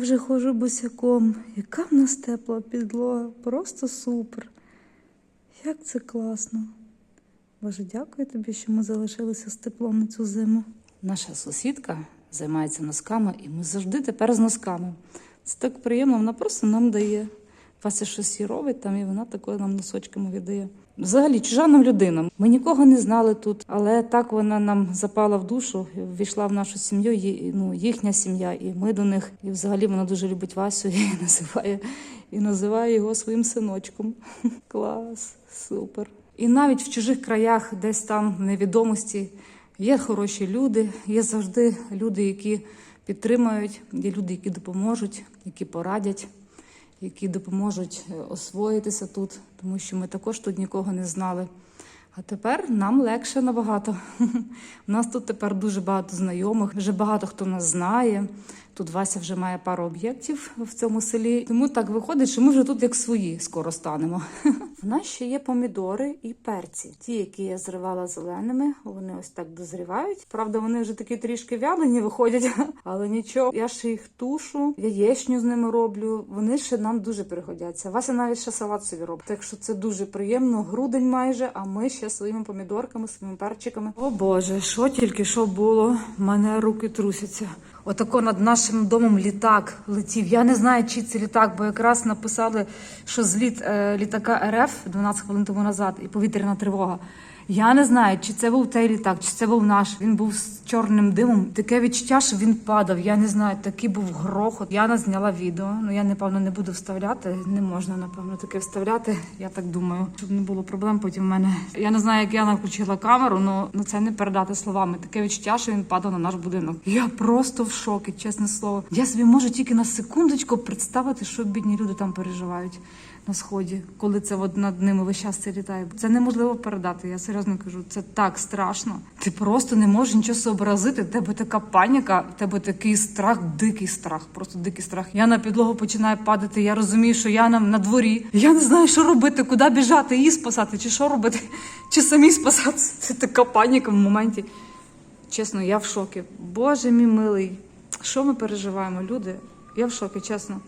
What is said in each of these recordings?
Вже ходжу босяком. Яка в нас тепла підлога, просто супер. Як це класно. Боже, дякую тобі, що ми залишилися з теплом на цю зиму. Наша сусідка займається носками, і ми завжди тепер з носками. Це так приємно, вона просто нам дає. Вася щось робить там, і вона такою нам носочками віддає. Взагалі, чужа нам людина. Ми нікого не знали тут, але так вона нам запала в душу, ввійшла в нашу сім'ю, ї- ну, їхня сім'я, і ми до них. І взагалі вона дуже любить Васю і називає, і називає його своїм синочком. Клас, супер. І навіть в чужих краях, десь там в невідомості, є хороші люди, є завжди люди, які підтримують, є люди, які допоможуть, які порадять які допоможуть е, освоїтися тут, тому що ми також тут нікого не знали. А тепер нам легше набагато. У нас тут тепер дуже багато знайомих, вже багато хто нас знає. Тут Вася вже має пару об'єктів в цьому селі. Тому так виходить, що ми вже тут як свої скоро станемо. У нас ще є помідори і перці. Ті, які я зривала зеленими, вони ось так дозрівають. Правда, вони вже такі трішки вялені виходять, але нічого. Я ще їх тушу, яєчню з ними роблю. Вони ще нам дуже пригодяться. Вася навіть ще салат собі робить. Так що це дуже приємно. Грудень майже, а ми ще своїми помідорками, своїми перчиками. О Боже, що тільки що було? У мене руки трусяться. Отако над нашим домом літак летів. Я не знаю, чи це літак, бо якраз написали, що зліт е, літака РФ 12 хвилин тому назад і повітряна тривога. Я не знаю, чи це був той літак, чи це був наш. Він був з чорним димом. Таке відчуття, що він падав. Я не знаю, такий був грохот. Я зняла відео. Ну я напевно не буду вставляти. Не можна напевно таке вставляти. Я так думаю, щоб не було проблем. Потім в мене. Я не знаю, як я включила камеру, але ну, це не передати словами. Таке відчуття, що він падав на наш будинок. Я просто в шокі, чесне слово. Я собі можу тільки на секундочку представити, що бідні люди там переживають на сході, коли це от над ними весь час це літає. Це неможливо передати. Я серйозно кажу, це так страшно. Ти просто не можеш нічого зобразити. Тебе така паніка, в тебе такий страх, дикий страх, просто дикий страх. Я на підлогу починаю падати. Я розумію, що я на, на дворі. Я не знаю, що робити, куди біжати, її спасати, чи що робити, чи самі спасатися. Це така паніка в моменті. Чесно, я в шокі. Боже мій милий, що ми переживаємо, люди? Я в шокі, чесно.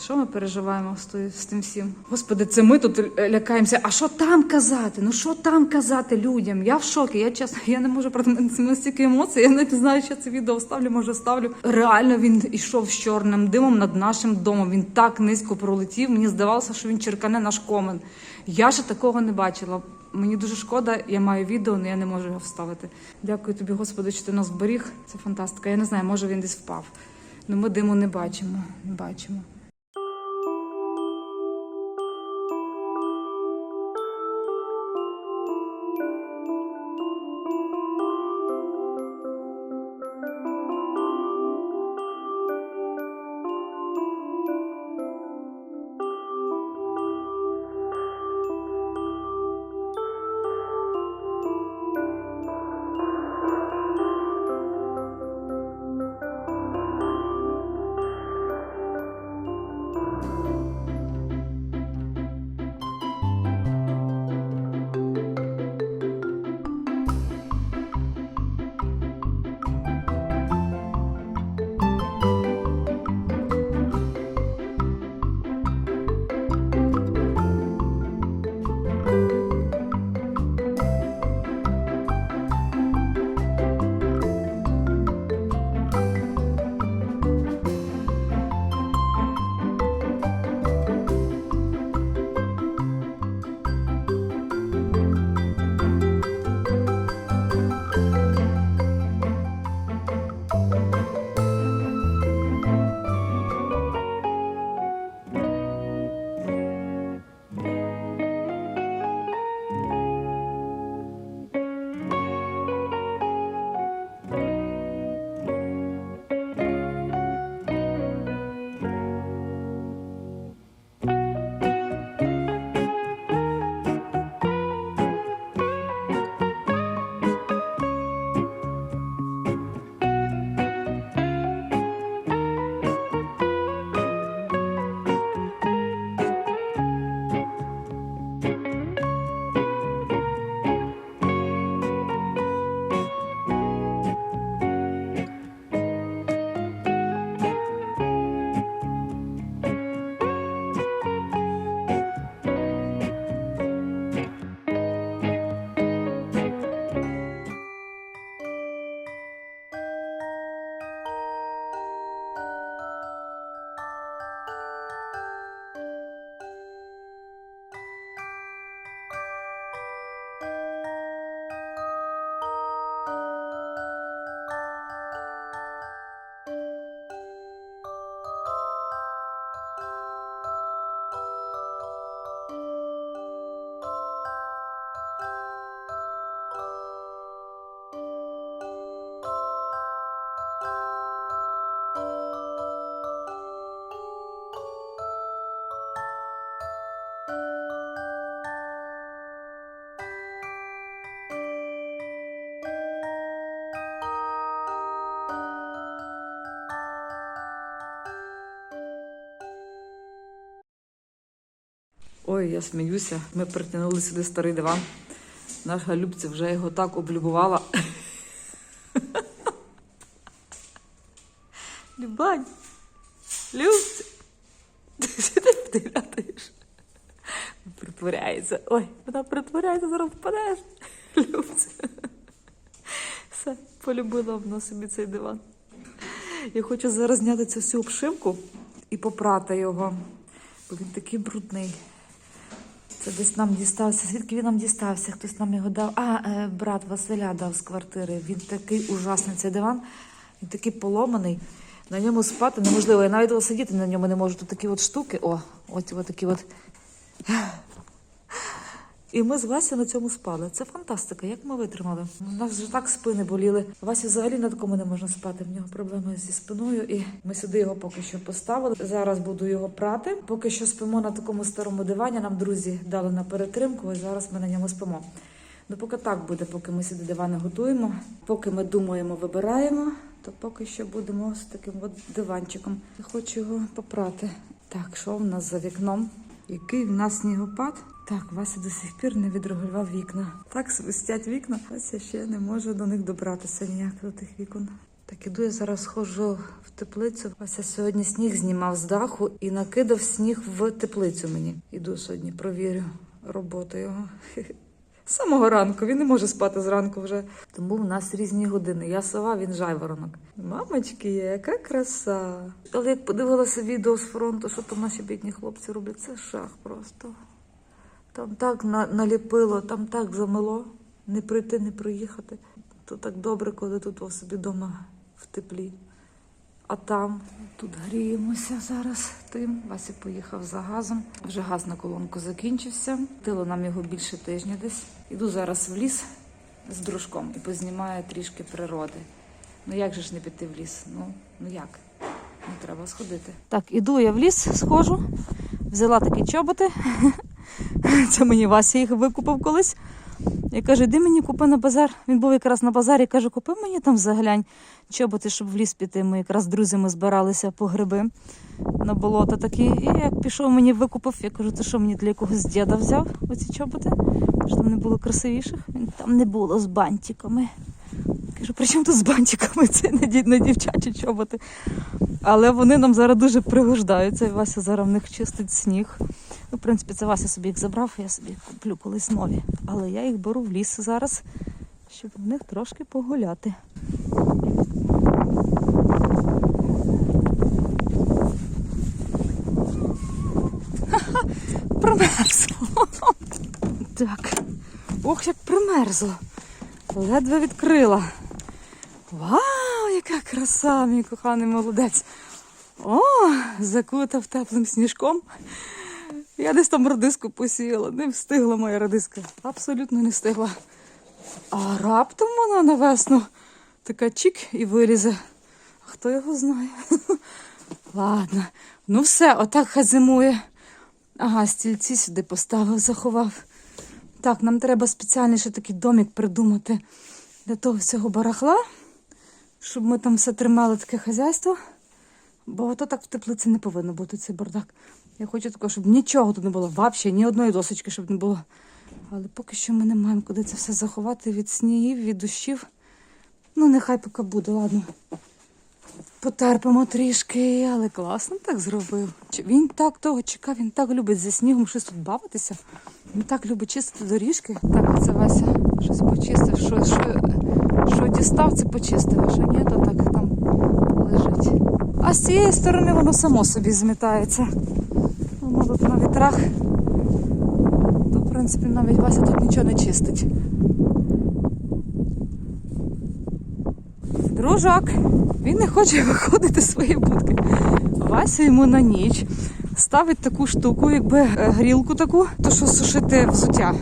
Що ми переживаємо з, тим всім? Господи, це ми тут е, лякаємося. А що там казати? Ну що там казати людям? Я в шокі. Я чесно, я не можу про мене стільки емоцій. Я не знаю, що це відео вставлю, може вставлю. Реально він ішов з чорним димом над нашим домом. Він так низько пролетів. Мені здавалося, що він черкане наш комен. Я ще такого не бачила. Мені дуже шкода, я маю відео, але я не можу його вставити. Дякую тобі, Господи, що ти нас зберіг. Це фантастика. Я не знаю, може він десь впав. Ну ми диму не бачимо. Не бачимо. Ой, я сміюся. Ми притягнули сюди старий диван. Наша Любця вже його так облюбувала. Любань, Любця, ти ти вдивляєш? Притворяється. Ой, вона притворяється, зараз впадеш. Любця. Все, полюбила вона собі цей диван. Я хочу зараз зняти цю всю обшивку і попрати його, бо він такий брудний. Це десь нам дістався. Звідки він нам дістався? Хтось нам його дав. А, е, брат Василя дав з квартири. Він такий ужасний цей диван, він такий поломаний. На ньому спати неможливо. Я навіть сидіти на ньому не можу. Тут такі от штуки. О, от, от такі от. І ми з Васі на цьому спали. Це фантастика. Як ми витримали? У нас вже так спини боліли. Васі взагалі на такому не можна спати. В нього проблеми зі спиною, і ми сюди його поки що поставили. Зараз буду його прати. Поки що спимо на такому старому дивані. Нам друзі дали на перетримку, і зараз ми на ньому спимо. Ну, поки так буде, поки ми сюди дивани готуємо. Поки ми думаємо, вибираємо, то поки що будемо з таким от диванчиком. Я хочу його попрати. Так, що в нас за вікном? Який в нас снігопад? Так, Вася до сих пір не відрегулював вікна. Так свистять вікна. Вася ще не може до них добратися ніяк до тих вікон. Так іду я зараз схожу в теплицю. Вася сьогодні сніг знімав з даху і накидав сніг в теплицю мені. Іду сьогодні, провірю роботу його. З самого ранку він не може спати зранку вже. Тому в нас різні години. Я сова, він жайворонок. Мамочки, яка краса. Але як подивилася відео з фронту, що там наші бідні хлопці роблять, це шах просто. Там так на- наліпило, там так замело. Не прийти, не проїхати. То так добре, коли тут у собі вдома в теплі. А там тут гріємося зараз тим. Вася поїхав за газом. Вже газ на колонку закінчився. Тило нам його більше тижня десь. Іду зараз в ліс з дружком і познімаю трішки природи. Ну як же ж не піти в ліс? Ну, ну як? Ну треба сходити. Так, іду я в ліс, схожу. Взяла такі чоботи. Це мені Вася їх викупив колись. Я кажу, іди мені купи на базар. Він був якраз на базарі. Кажу, купи мені там заглянь чоботи, щоб в ліс піти. Ми якраз з друзями збиралися по гриби на болото такі. І як пішов мені викупив, я кажу, ти що мені для якогось діда взяв оці чоботи? Щоб там не було красивіших. Він там не було з бантиками. Кажу, при чому тут з бантиками? Це не, не дівчачі чоботи. Але вони нам зараз дуже пригождаються. Вася зараз в них чистить сніг. Ну, в принципі, це Вася собі їх забрав, я собі куплю колись нові. Але я їх беру в ліс зараз, щоб в них трошки погуляти. Ха-ха, Примерзло. Так. Ох, як примерзло. Ледве відкрила. Вау, яка краса, мій коханий молодець. О, закутав теплим сніжком. Я десь там радиску посіяла, не встигла моя радиска. Абсолютно не встигла. А раптом вона на весну така чик і вилізе. А Хто його знає? Ладно, ну все, отак хай зимує. Ага, стільці сюди поставив, заховав. Так, нам треба спеціальний ще такий домик придумати для того всього барахла, щоб ми там все тримали таке хазяйство. Бо ото так в теплиці не повинно бути цей бардак. Я хочу такого, щоб нічого тут не було, взагалі, ні одної досочки, щоб не було. Але поки що ми не маємо куди це все заховати від снігів, від дощів. Ну, нехай поки буде, ладно. Потерпимо трішки, але класно так зробив. Він так того чекав, він так любить зі снігом щось тут бавитися. Він так любить чистити доріжки. Так, це Вася щось почистив, що, що, що дістав, це почистив, а що ні, то так там лежить. А з цієї сторони воно само собі змітається. Тут на вітрах. То, в принципі, навіть Вася тут нічого не чистить. Дружок, він не хоче виходити з своєї будки. Вася йому на ніч ставить таку штуку, якби е, грілку таку, то що сушити взуття.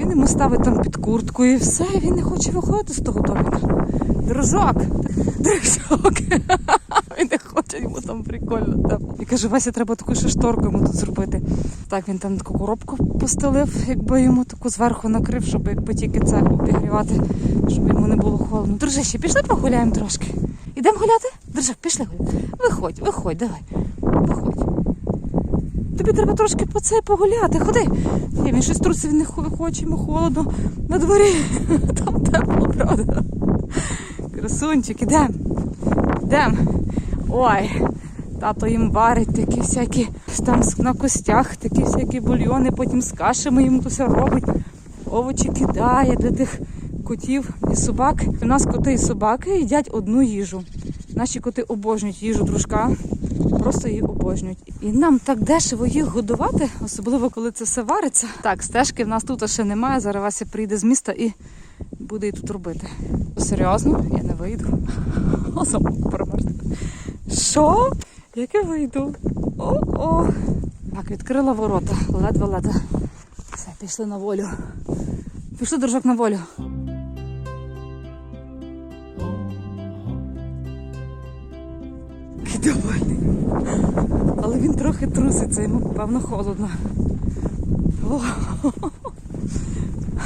Він йому ставить там під куртку і все, він не хоче виходити з того домика. Дружок, дружок. Він не хоче, йому там прикольно тепло. І каже, Вася, треба таку ще шторку йому тут зробити. Так, він там таку коробку постелив, якби йому таку зверху накрив, щоб якби тільки це обігрівати, щоб йому не було холодно. Дружище, пішли прогуляємо трошки. Ідемо гуляти? Дружок, пішли гуляти. Виходь, виходь, давай. Виходь. тобі треба трошки по цей погуляти. Ходи. Ні, він щось трусив, не хоче, йому холодно на дворі. Там тепло, правда. Красунчик, ідем. Ідем. Ой, тато їм варить такі всякі там на костях, такі всякі бульйони, потім з кашами їм то все робить. Овочі кидає для тих котів і собак. У нас коти і собаки їдять одну їжу. Наші коти обожнюють їжу дружка, просто її обожнюють. І нам так дешево їх годувати, особливо коли це все вариться. Так, стежки в нас тут ще немає. Зараз Вася прийде з міста і буде її тут робити. Серйозно, я не вийду. Замок промерзне. Що? Як я вийду? О-о. Так, відкрила ворота. Ледве-ледве. Все, пішли на волю. Пішли, дружок, на волю. Довольний. Але він трохи труситься, йому певно холодно. О,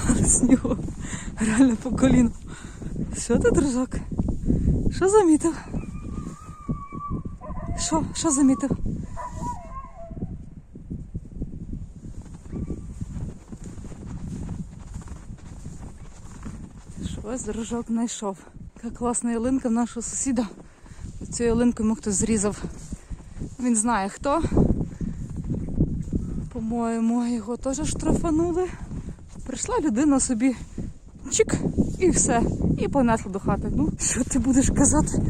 але снігу. Реально по коліну. Що ти, дружок? Що замітив? Що? Що замітив? Щось дружок знайшов. Яка класна ялинка нашого сусіда. Цю ялинку йому хтось зрізав. Він знає хто. По-моєму, його теж штрафанули. Прийшла людина собі чик і все. І понесла до хати. Ну, що ти будеш казати?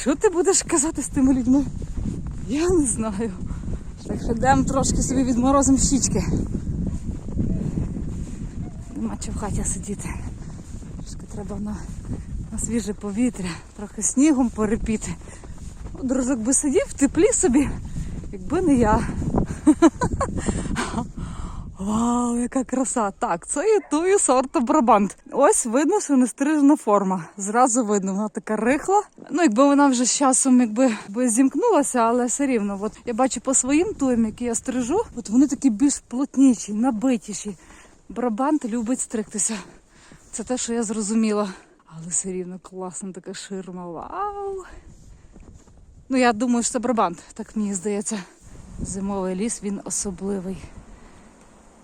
Що ти будеш казати з тими людьми? Я не знаю. Так що йдемо трошки собі відморозимо щічки. Нема чого в хаті сидіти. Трошки треба на, на свіже повітря, трохи снігом порипіти. От Дружок би сидів в теплі собі, якби не я. Вау, яка краса! Так, це є тую сорту брабант. Ось видно, що не стрижена форма. Зразу видно, вона така рихла. Ну, якби вона вже з часом якби, би зімкнулася, але все рівно. От я бачу по своїм туям, які я стрижу, от вони такі більш плотніші, набитіші. Брабант любить стригтися. Це те, що я зрозуміла. Але все рівно класна така ширма. Вау! Ну, я думаю, що це брабант, так мені здається. Зимовий ліс він особливий.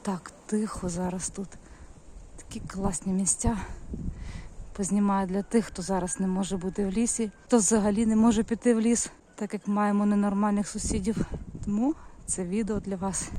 Так тихо зараз тут. Такі класні місця. Познімаю для тих, хто зараз не може бути в лісі, хто взагалі не може піти в ліс, так як маємо ненормальних сусідів. Тому це відео для вас.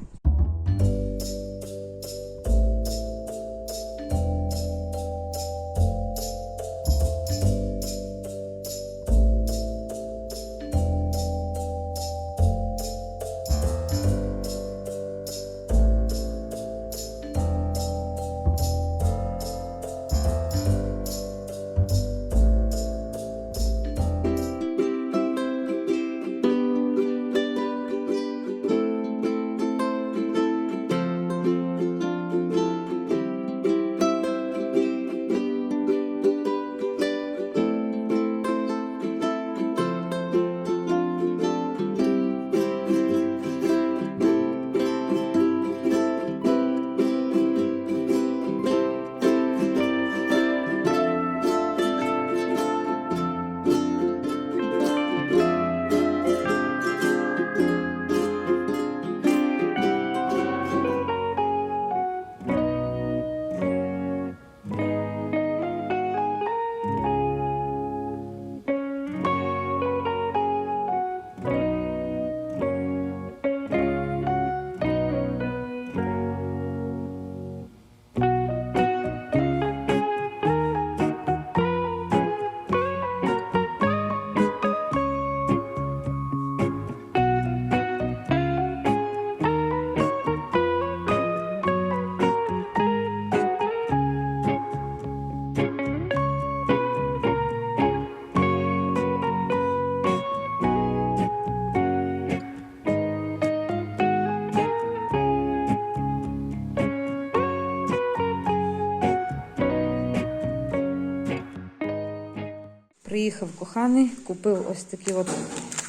Приїхав коханий, купив ось такі от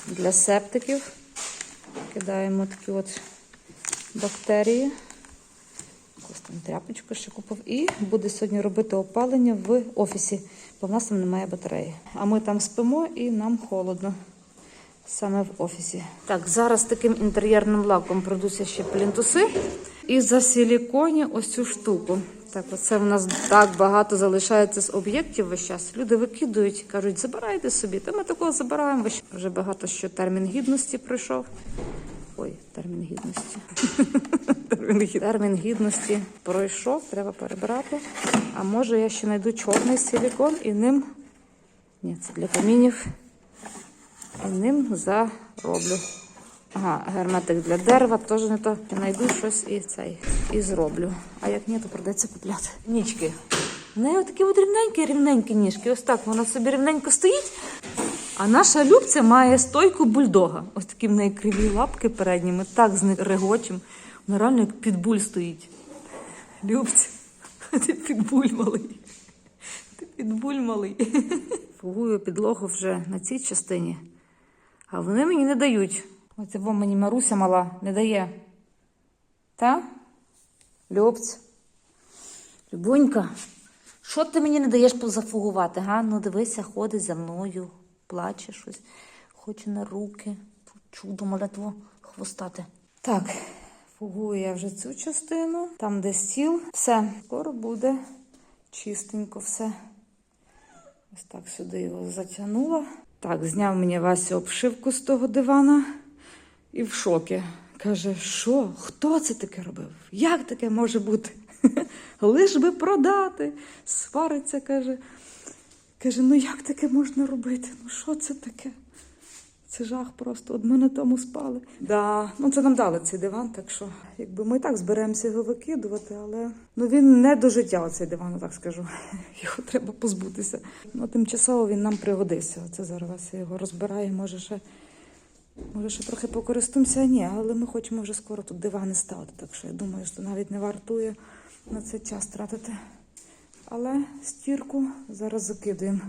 для септиків. Кидаємо такі от бактерії. Ось там тряпочку ще купив. І буде сьогодні робити опалення в офісі, бо в нас там немає батареї. А ми там спимо і нам холодно. саме в офісі. Так, зараз таким інтер'єрним лаком пройдуся ще плінтуси і засиліконі ось цю штуку. Так, оце в нас так багато залишається з об'єктів весь час. Люди викидують, кажуть, забирайте собі. Та ми такого забираємо. Вже багато що термін гідності пройшов. Ой, термін гідності. термін, гід- термін гідності пройшов, треба перебирати. А може я ще знайду чорний силікон і ним. Ні, це для камінів. І ним зароблю. Ага, герметик для дерева теж не то. Знайду щось і цей і зроблю. А як ні, то придеться купляти. Нічки. В неї такі от рівненькі, рівненькі ніжки. Ось так вона собі рівненько стоїть. А наша Любця має стойку бульдога. Ось такі в неї криві лапки передні. Ми так з них регочемо. Вона реально як підбуль стоїть. Любця, ти підбуль малий. Ти підбуль малий. Фугую підлогу вже на цій частині, а вони мені не дають. Оце во мені Маруся мала не дає. Та? Любць. Любунька, що ти мені не даєш позафугувати, га? Ну дивися, ходить за мною, плаче щось, хоче на руки. Чудо молитво хвостати. Так, фугую я вже цю частину, там де стіл. Все, скоро буде чистенько все. Ось так сюди його затягнула. Так, зняв мені Вася обшивку з того дивана і в шокі. Каже, що? Хто це таке робив? Як таке може бути? Лиш би продати. Свариться, каже. Каже, ну як таке можна робити? Ну що це таке? Це жах просто. От ми на тому спали. Да, ну це нам дали цей диван, так що якби ми так зберемося його викидувати, але ну він не до життя, цей диван, так скажу. Його треба позбутися. Ну тимчасово він нам пригодився. Оце зараз його розбираю, може ще. Може, ще трохи покористуємося, ні, але ми хочемо вже скоро тут дивани ставити, так що я думаю, що навіть не вартує на це час тратити. Але стірку зараз закидуємо.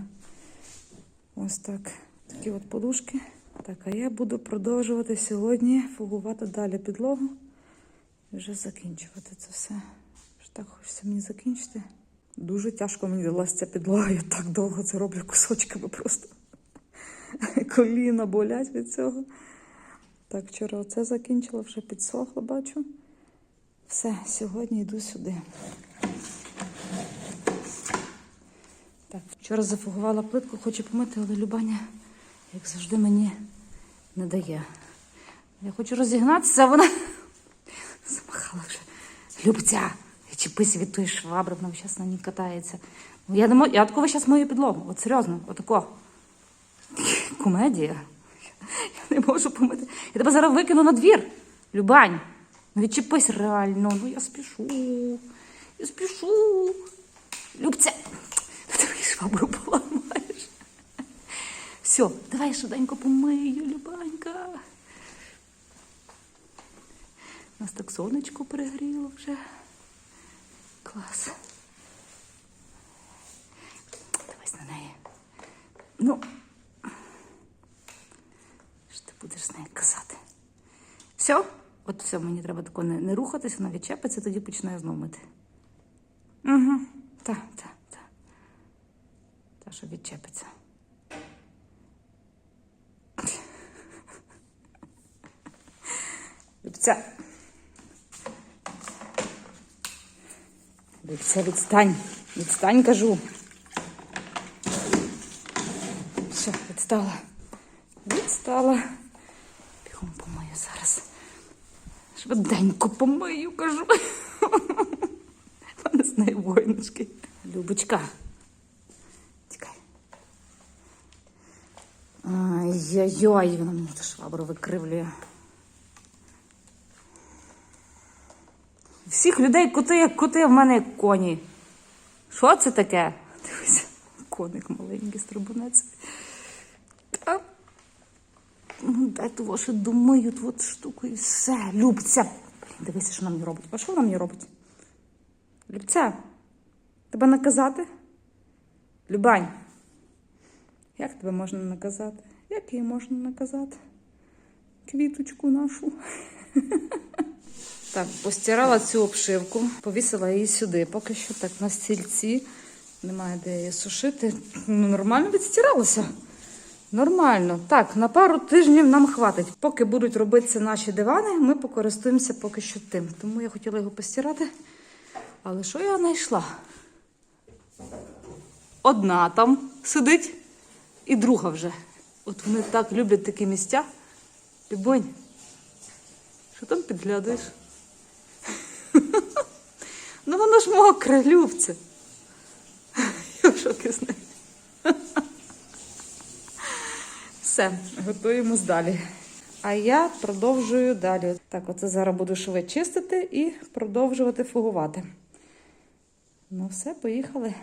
Ось так. Такі от подушки. Так, а я буду продовжувати сьогодні фугувати далі підлогу і вже закінчувати це все. Що так хочеться мені закінчити. Дуже тяжко мені далася ця підлога. Я так довго це роблю кусочками просто. Коліна болять від цього. Так, вчора оце закінчила, вже підсохло, бачу. Все, сьогодні йду сюди. Так, вчора зафугувала плитку, хочу помити, але Любаня, як завжди, мені не дає. Я хочу розігнатися, а вона замахала вже. Любця, чіпись від тої швабри, вона зараз на ній катається. Ну, Я, мо... я такого зараз мою підлогу. От серйозно, отако. Комедія. Я не можу помити. Я тебе зараз викину на двір. Любань, ну відчепись реально. Ну я спішу. Я спішу. Любця, ти твою швабру поламаєш. Все, давай швиденько помию, Любанька. У нас так сонечко перегріло вже. Клас. Дивись на неї. Ну, будеш з нею казати? Все? От все, мені треба тако не, не рухатись, вона відчепиться, тоді починаю знову мити. Угу. Так, так, так. Та, що відчепиться. Любця. Любця, відстань. Відстань, кажу. Все, відстала. Відстала. Бігом помию зараз. Швиденько помию, кажу. Мене з нею воїночки. Любочка. Тікай. Ай-яй-яй, вона мені ту швабру викривлює. Всіх людей коти, як коти, а в мене як коні. Що це таке? Дивися, коник маленький стрибунець. Ну, дай того, що думаю, от штуку і все. Любця. Блін, дивися, що вона мені робить. А що вона мені робить? Любця, тебе наказати? Любань. Як тебе можна наказати? Як її можна наказати? Квіточку нашу. Так, постирала цю обшивку, повісила її сюди. Поки що так на стільці. Немає де її сушити. Ну, нормально відстиралося. Нормально. Так, на пару тижнів нам хватить. Поки будуть робитися наші дивани, ми покористуємося поки що тим. Тому я хотіла його постирати. Але що я знайшла? Одна там сидить і друга вже. От вони так люблять такі місця. Любонь, що там підглядаєш? Ну воно ж мокре, Любце. Я в шокі з нею. Все, готуємось далі. А я продовжую далі. Так, оце зараз буду шви чистити і продовжувати фугувати. Ну, все, поїхали.